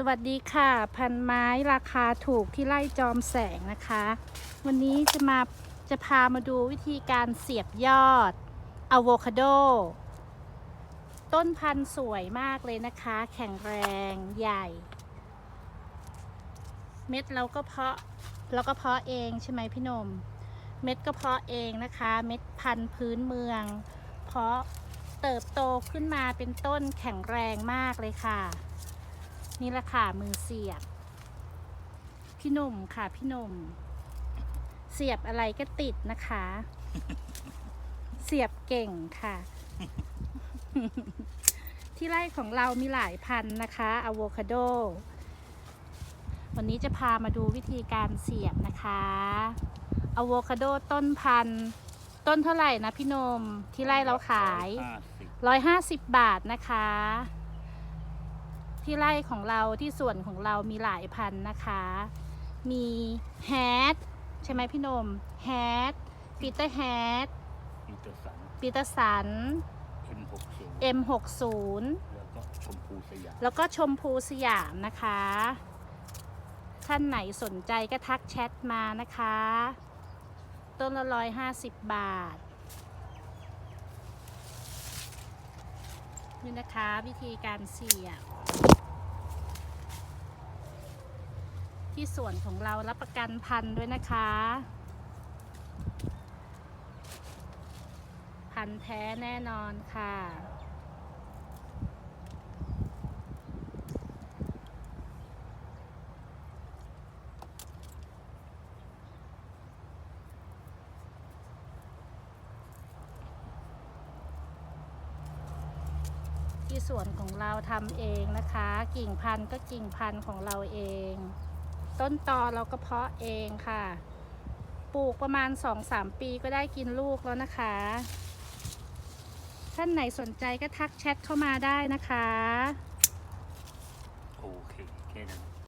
สวัสดีค่ะ พันไม้ราคาถูกที่ไร่จอมแสงนะคะ วันนี้จะมาจะพามาดูวิธีการเสียบยอดอะโวคาโด ต้นพันธุ์สวยมากเลยนะคะ แข็งแรงใหญ่ เม็ดเราก็เพาะเราก็เพาะเองใช่ไหมพี่นม เม็ดก็เพาะเองนะคะ เม็ดพันธุ์พื้นเมือง เพาะเติบโตขึ้นมาเป็นต้นแข็งแรงมากเลยค่ะ นี่แหละค่ะมือเสียบ พี่หนุ่มค่ะพี่หนุ่มเสียบอะไรก็ติดนะคะ เสียบเก่งค่ะ ที่ไร่ของเรามีหลายพันธุ์นะคะอะโวคาโด วันนี้จะพามาดูวิธีการเสียบนะคะอะโวคาโดต้นพันธุ์ต้นเท่าไหร่นะพี่นมที่ไร่เราขายห้าสิบ150 บาทนะคะ ที่ไร่ของเราที่สวนของเรามีหลายพันธุ์นะคะ มีแฮดใช่ไหมพี่นมแฮดปีเตอร์แฮดอินเตอร์สันปีเตอร์สันเอ็มหกศู M60 นแล้วก็ชมพูสยาม แล้วก็ชมพูสยามนะคะ ท่านไหนสนใจก็ทักแชทมานะคะ ต้นละร้อยห้าสิบบาท นี่นะคะวิธีการเสียบ ที่สวนของเรารับประกันพันธุ์ด้วยนะคะ พันธุ์แท้แน่นอนค่ะ ที่สวนของเราทำเองนะคะ กิ่งพันธุ์ก็กิ่งพันธุ์ของเราเอง ต้นตอเราก็เพาะเองค่ะ ปลูกประมาณ 2-3 ปีก็ได้กินลูกแล้วนะคะ ท่านไหนสนใจก็ทักแชทเข้ามาได้นะคะ โอเค แค่นั้น